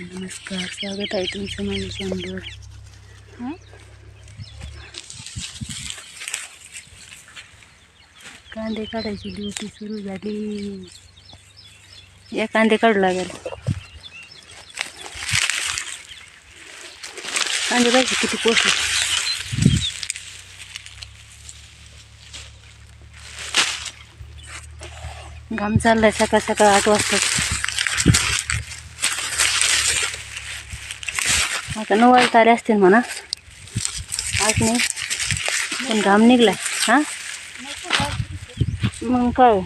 नमस्कार स्वागत आहे तुमचं माझ्या चॅनलवर. हं? कांदे काढायची ड्युटी सुरू झाली. या कांदे काढू लागेल. कांदे पाहिजे किती पोचले घाम चाललाय सकाळ सकाळ आठ वाजता. आता नऊ तारे असतील म्हणा. आज नाही. पण घाम निघलाय. हां? मग काय?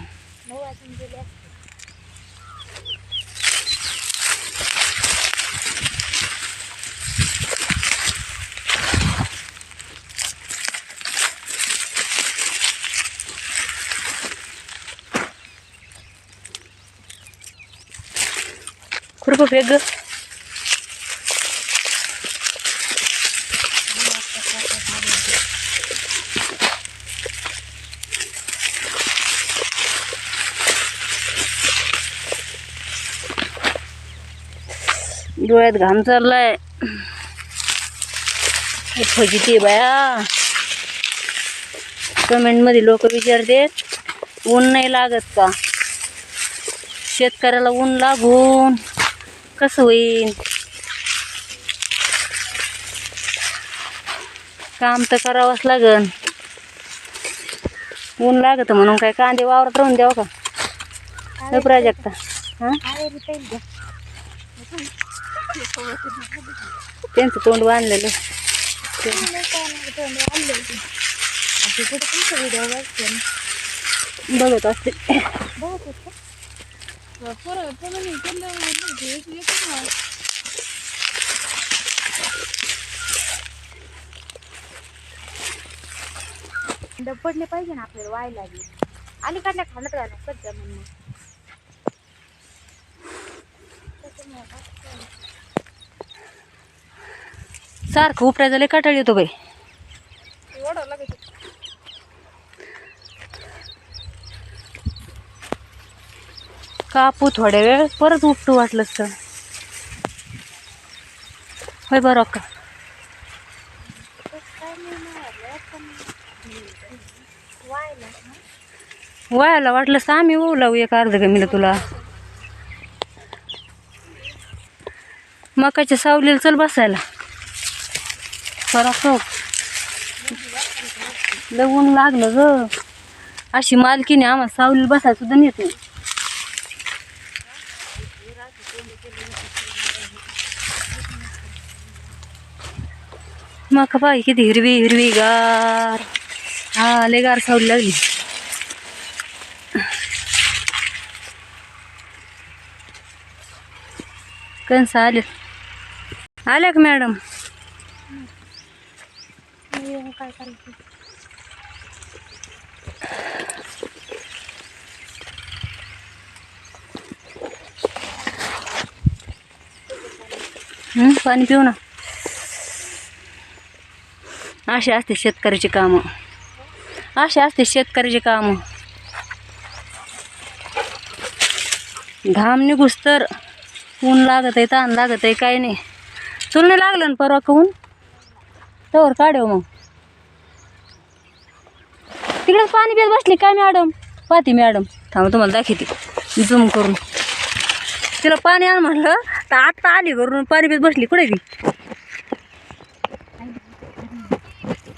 खुरप वेग डोळ्यात घाम चाललाय. फजिती बाया कमेंटमध्ये लोक विचारतात ऊन नाही लागत का? शेतकऱ्याला ऊन लागून कसं होईल? काम तर करावंच लागन. ऊन लागत म्हणून काय कांदे वावरात राहून द्यावं का? प्राजक्त हां? त्यांचं तोंड बांधलेलं बघत असते. पडले पाहिजे ना आपल्याला व्हायला लागेल अलीकडल्या खाण्यात राहिला सध्या म्हणून. सारखं उपराय झाले काटाळ येतो बाई. कापू थोड्या वेळ परत उपटू वाटलंच तर. होय बरं का वायाला वयाला तर आम्ही ओऊ लावू एक अर्ध कमीला तुला. मकाच्या सावलीला चल बसायला. फरक लवून लागलं ग. अशी मालकीने आम्हाला सावली बसायला सुद्धा नेत नाही. मका पाहि किती हिरवी हिरवी गार. हा लय गार सावली लागली. कंस आले आल्या का मॅडम? काय करायचं? पाणी पिऊ ना. अशी असते शेतकऱ्याची कामं. अशी असते शेतकऱ्याची कामं. घाम निघूस तर ऊन लागत आहे ताण लागत आहे काही नाही. तुला नाही लागलं ना परवा का ऊन? तवर काढव मग. तिकडेच पाणी पेत बसली काय मॅडम? पाहते मॅडम. थांबा तुम्हाला दाखवते. झूम करून. तिला पाणी आण म्हटलं तर आत्ता आली घरून पाणी पेत बसली. कुठे ती?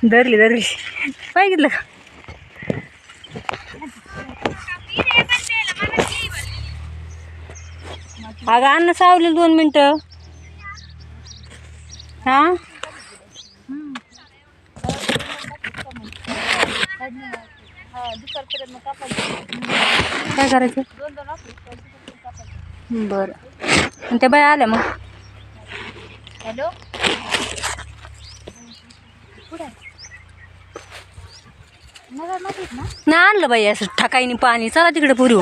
धरली धरली. पाहिजे का? अगं अन्न सावलेलं दोन मिनटं. हा? काय करायचं? दोन दोन असले तर दुपारपर्यंत कापायचं बरं. आणि त्या बाय आल्या मग. हॅलो? कुठे नगर नदीत ना? ना आणलं बाई असं ठाकाईनी पाणी. चला तिकडे पुरी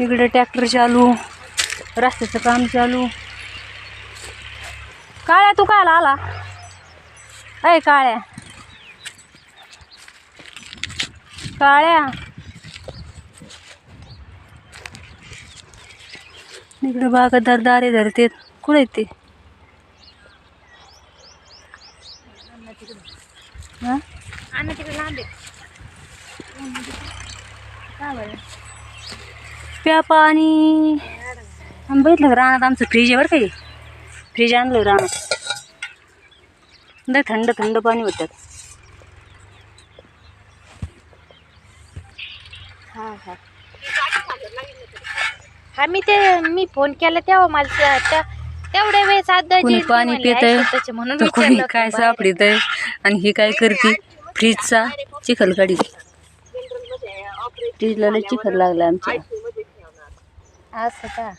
इकडे ट्रॅक्टर चालू रस्त्याचं काम चालू. काळ्या तू काय आला? अय काळ्या. काळ्या. इकडे बागादार दारे धरते कुठे ते? हा? आणि तिकडे लांब आहे. प्या पाणी. आम्ही बघितलं का रानात आमचं फ्रीज आहे बरं काही फ्रीज आणलं रानात. लय थंड थंड पाणी होतात हा हा. हा मी ते मी फोन केला तेव्हा मला त्या- त्या- तेवढ्या वेळेस कोणी पाणी म्हणली, त्याचे म्हणून कोणी विचारलं काय होतं बाहेर. सापडित आहे आणि ही काय करते? फ्रीजचा चिखल काढी फ्रीजला लय चिखल लागला आमच्या. असं का?